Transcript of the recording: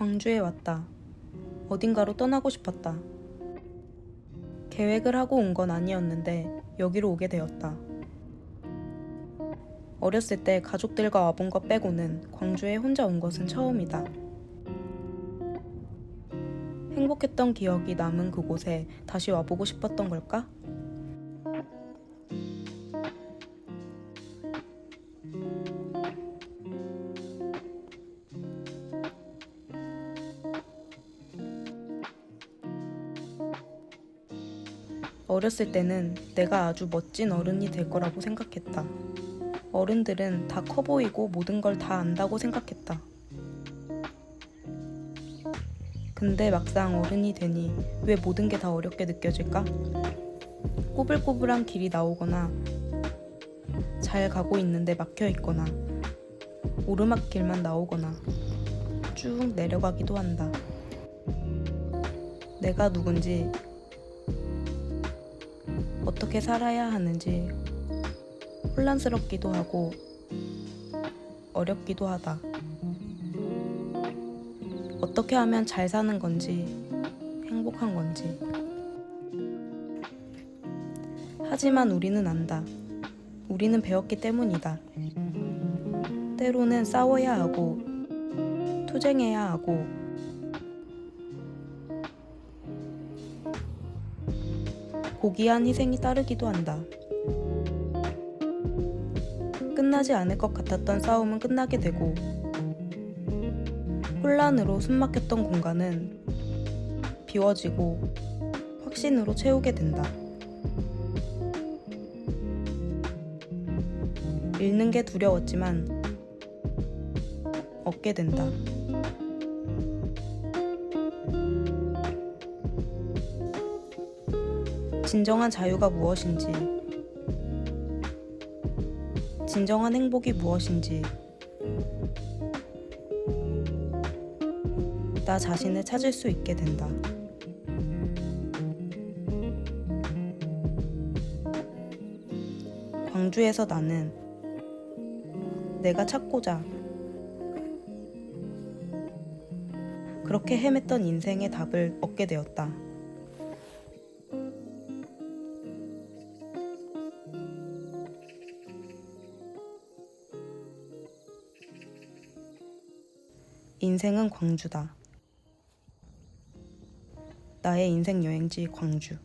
광주에 왔다. 어딘가로 떠나고 싶었다. 계획을 하고 온 건 아니었는데 여기로 오게 되었다. 어렸을 때 가족들과 와본 것 빼고는 광주에 혼자 온 것은 처음이다. 행복했던 기억이 남은 그곳에 다시 와보고 싶었던 걸까? 어렸을 때는 내가 아주 멋진 어른이 될 거라고 생각했다. 어른들은 다 커 보이고 모든 걸 다 안다고 생각했다. 근데 막상 어른이 되니 왜 모든 게 다 어렵게 느껴질까? 꼬불꼬불한 길이 나오거나 잘 가고 있는데 막혀 있거나 오르막길만 나오거나 쭉 내려가기도 한다. 내가 누군지 어떻게 살아야 하는지 혼란스럽기도 하고 어렵기도 하다. 어떻게 하면 잘 사는 건지 행복한 건지. 하지만 우리는 안다. 우리는 배웠기 때문이다. 때로는 싸워야 하고 투쟁해야 하고 고귀한 희생이 따르기도 한다. 끝나지 않을 것 같았던 싸움은 끝나게 되고 혼란으로 숨막혔던 공간은 비워지고 확신으로 채우게 된다. 잃는 게 두려웠지만 얻게 된다. 진정한 자유가 무엇인지, 진정한 행복이 무엇인지, 나 자신을 찾을 수 있게 된다. 광주에서 나는 내가 찾고자 그렇게 헤맸던 인생의 답을 얻게 되었다. 인생은 광주다. 나의 인생 여행지 광주.